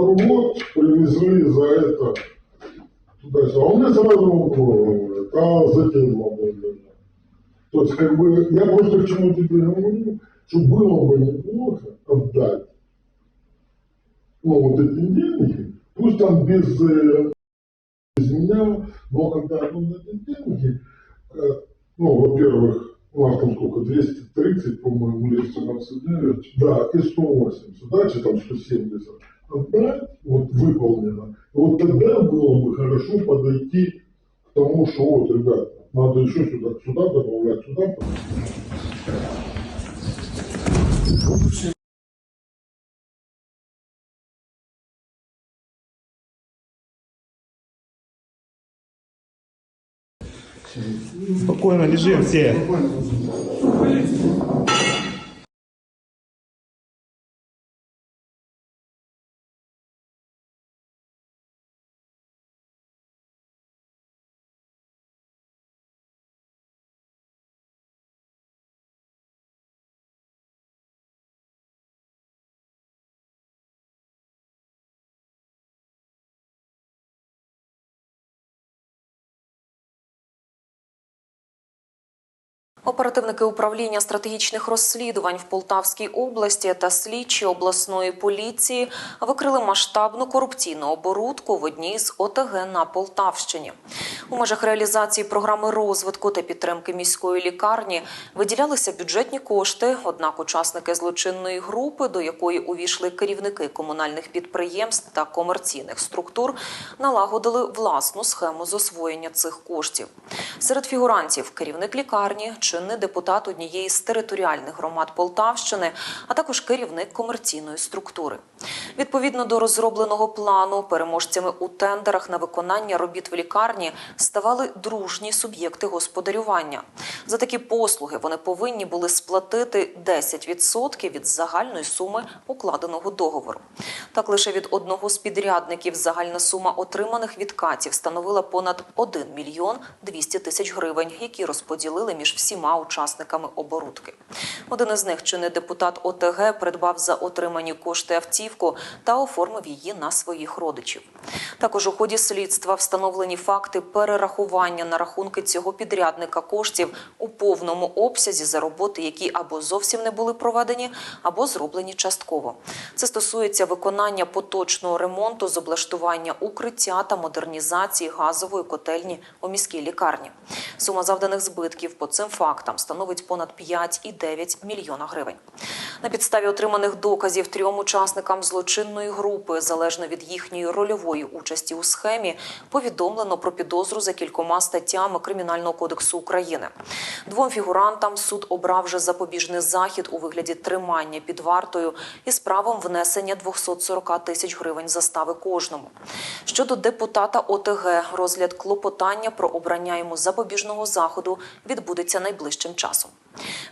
Вот, привезли за это туда А он мне сразу говорит, а затем говорю. То есть, как бы, я просто к чему тебе говорю, что было бы неплохо отдать, ну, вот эти деньги, пусть там без, э, без меня, но когда ну, эти деньги, э, ну, во-первых, у нас там сколько, 230, по-моему, 229, да, и 180, дальше там 170. Отдать, вот выполнено. Вот тогда было бы хорошо подойти к тому, что вот, ребят, надо еще сюда, сюда добавлять, сюда. Спокойно лежим все. Оперативники управління стратегічних розслідувань в Полтавській області та слідчі обласної поліції викрили масштабну корупційну оборудку в одній з ОТГ на Полтавщині. У межах реалізації програми розвитку та підтримки міської лікарні виділялися бюджетні кошти. Однак учасники злочинної групи, до якої увійшли керівники комунальних підприємств та комерційних структур, налагодили власну схему з освоєння цих коштів. Серед фігурантів керівник лікарні, чинний депутат однієї з територіальних громад Полтавщини, а також керівник комерційної структури. Відповідно до розробленого плану, переможцями у тендерах на виконання робіт в лікарні ставали дружні суб'єкти господарювання. За такі послуги вони повинні були сплатити 10% від загальної суми укладеного договору. Так лише від одного з підрядників загальна сума отриманих відкатів становила понад 1 мільйон 200 тисяч гривень, які розподілили між всіма учасниками оборудки. Один із них, чинний депутат ОТГ, придбав за отримані кошти автівку та оформив її на своїх родичів. Також у ході слідства встановлені факти перерахування на рахунки цього підрядника коштів у повному обсязі за роботи, які або зовсім не були проведені, або зроблені частково. Це стосується виконання поточного ремонту з облаштування укриття та модернізації газової котельні у міській лікарні. Сума завданих збитків по цим фактам становить понад 5,9 мільйона гривень. На підставі отриманих доказів трьом учасникам злочинної групи, залежно від їхньої рольової участі у схемі, повідомлено про підозру за кількома статтями Кримінального кодексу України. Двом фігурантам суд обрав вже запобіжний захід у вигляді тримання під вартою із правом внесення 240 тисяч гривень застави кожному. Щодо депутата ОТГ, розгляд клопотання про обрання йому запобіжного заходу відбудеться найближчим часом.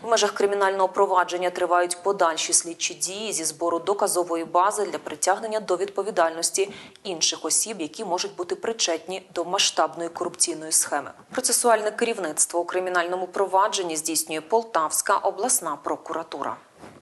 В межах кримінального провадження тривають подальші слідчі дії зі збору доказової бази для притягнення до відповідальності інших осіб, які можуть бути причетні до масштабної корупційної схеми. Процесуальне керівництво у кримінальному провадженні здійснює Полтавська обласна прокуратура.